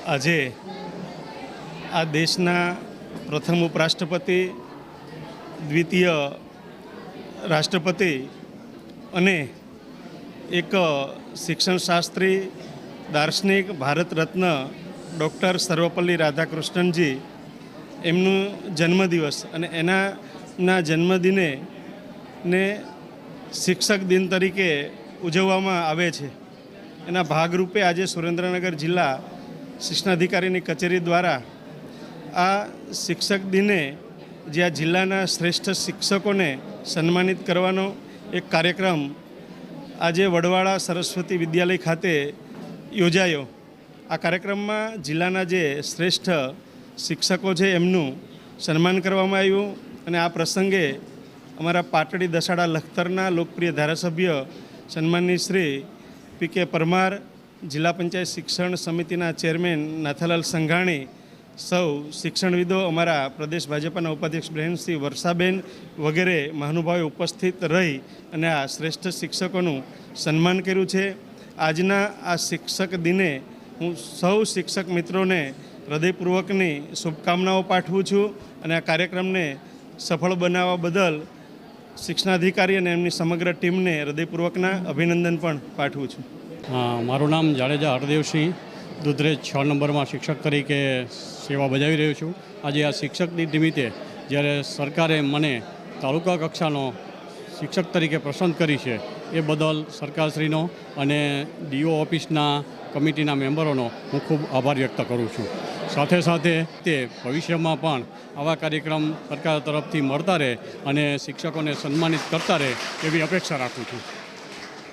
આજે આ દેશના પ્રથમ ઉપરાષ્ટ્રપતિ, દ્વિતીય રાષ્ટ્રપતિ અને એક શિક્ષણશાસ્ત્રી, દાર્શનિક ભારત રત્ન ડૉક્ટર સર્વપલ્લી રાધાકૃષ્ણનજી એમનું જન્મદિવસ અને એનાના જન્મદિને ને શિક્ષક દિન તરીકે ઉજવવામાં આવે છે. એના ભાગરૂપે આજે સુરેન્દ્રનગર જિલ્લા શિક્ષણાધિકારીની કચેરી દ્વારા આ શિક્ષક દિને જે આ જિલ્લાના શ્રેષ્ઠ શિક્ષકોને સન્માનિત કરવાનો એક કાર્યક્રમ આજે વડવાળા સરસ્વતી વિદ્યાલય ખાતે યોજાયો. આ કાર્યક્રમમાં જિલ્લાના જે શ્રેષ્ઠ શિક્ષકો છે એમનું સન્માન કરવામાં આવ્યું અને આ પ્રસંગે અમારા પાટડી દસાડા લખતરના લોકપ્રિય ધારાસભ્ય સન્માનની શ્રી પી કે પરમાર જિલ્લા પંચાયત શિક્ષણ સમિતિના ચેરમેન નાથાલાલ સંઘાણી, સૌ શિક્ષણવિદો અમારા પ્રદેશ ભાજપના ઉપાધ્યક્ષ બહેન શ્રી વર્ષાબેન વગેરે મહાનુભાવે ઉપસ્થિત રહી અને આ શ્રેષ્ઠ શિક્ષકોનું સન્માન કર્યું છે. આજના આ શિક્ષક દિને હું સૌ શિક્ષક મિત્રોને હૃદયપૂર્વકની શુભકામનાઓ પાઠવું છું અને આ કાર્યક્રમને સફળ બનાવવા બદલ શિક્ષણાધિકારી અને એમની સમગ્ર ટીમને હૃદયપૂર્વકના અભિનંદન પણ પાઠવું છું. મારું નામ જાડેજા હરદેવસિંહ દુધરેજ છ નંબરમાં શિક્ષક તરીકે સેવા બજાવી રહ્યો છું. આજે આ શિક્ષક દિન નિમિત્તે જ્યારે સરકારે મને તાલુકા કક્ષાનો શિક્ષક તરીકે પસંદ કરી છે, એ બદલ સરકારશ્રીનો અને ડીઓ ઓફિસના કમિટીના મેમ્બરોનો હું ખૂબ આભાર વ્યક્ત કરું છું. સાથે સાથે તે ભવિષ્યમાં પણ આવા કાર્યક્રમ સરકાર તરફથી મળતા રહે અને શિક્ષકોને સન્માનિત કરતા રહે એવી અપેક્ષા રાખું છું.